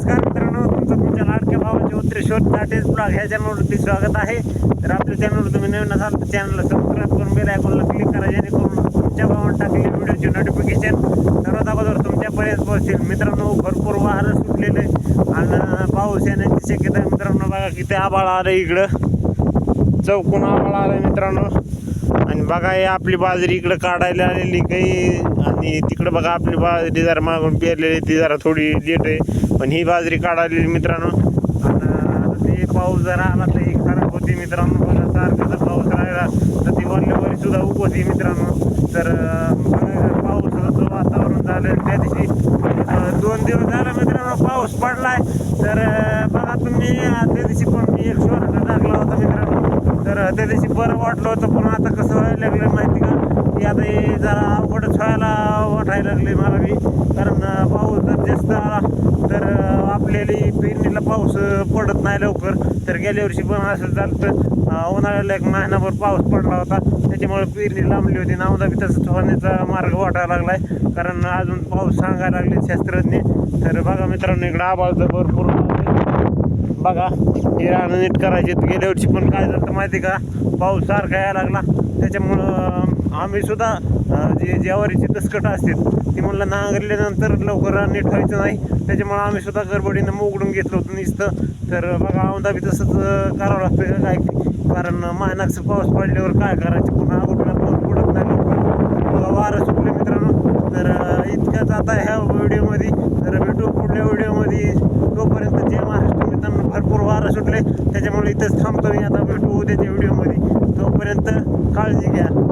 नमस्कार मित्रांनो तुमचं तुमच्या लाडक्या भावाचे उत्तरेश्वर चाटेज ब्लॉग ह्या चॅनलवरती स्वागत आहे. तर आपल्या चॅनलवर तुम्ही नवीन असाल तर चॅनलला सबस्क्राईब करून बेल आयकॉनला क्लिक करा जेणेकरून तुमच्या भावाने टाकलेल्या व्हिडिओची नोटिफिकेशन सर्वात अगोदर तुमच्यापर्यंत पोहोचतील. मित्रांनो भरपूर वाहनं सुटलेले आणि पाऊस येण्याची शक्यता मित्रांनो बघा किती आबाळ आलं इकडं. चौकून आबाळ आलं मित्रांनो. आणि बघा हे आपली बाजरी इकडं काढायला आलेली काही आणि तिकडं बघा आपली बाजरी जरा मागून पेरलेली ती जरा थोडी लेट आहे. पण ही बाजरी काढाली मित्रांनो. ते पाऊस जरा आला तर ही खराब होती मित्रांनो. बघा सारखा जर पाऊस राहिला तर ती वरल्यावरी सुद्धा उगवती मित्रांनो. तर पाऊस पावसाचं वातावरण झालं त्या दिवशी. दोन दिवस झालं मित्रांनो पाऊस पडलाय. तर बघा तुम्ही त्या दिवशी पण मी एक शोराचा टाकला होता मित्रांनो. तर त्या दिवशी बरं वाटलं होतं पण आता कसं व्हायला लागलं माहिती का? की आता हे जरा अवघडच व्हायला वाटायला लागले मला मी कारण पाऊस जर जास्त आला तर आपल्याला पेरणीला पाऊस पडत नाही लवकर. तर गेल्या वर्षी पण असं झालं तर उन्हाळ्याला एक महिनाभर पाऊस पडला होता. त्याच्यामुळे पेरणी लांबली होती. नावदा बी तसंच होण्याचा मार्ग वाटायला आहे कारण अजून पाऊस सांगायला लागले शास्त्रज्ञ. तर बघा मित्रांनो इकडं आबाळ तर भरपूर बघा हे रानं नीट करायचे गेल्या वर्षी पण काय झालं माहिती का? पाऊस सारखा यायला लागला. त्याच्यामुळं आम्हीसुद्धा आम्ही सुद्धा जे ज्वारीची दसकटं असतील ती म्हणलं नांगरल्यानंतर लवकर नीट व्हायचं नाही. त्याच्यामुळं आम्ही सुद्धा गडबडीनं मोगडून घेतलं होतं नुसतं. तर बघा औंधा बी तसंच करावं लागतं का काय? कारण मायनाकचं पाऊस पडल्यावर काय करायचं? पुन्हा अगोदर पाऊस पडत नाही लवकर. वारं सुटलं मित्रांनो. तर इतकंच आता ह्या व्हिडिओमध्ये तर भेटू पुढल्या व्हिडिओमध्ये. तोपर्यंत जे महाराष्ट्र मित्रांनो. भरपूर वारं सुटले. त्याच्यामुळे इथंच थांबतो मी. आता भेटू उद्याच्या व्हिडिओमध्ये तोपर्यंत काळजी घ्या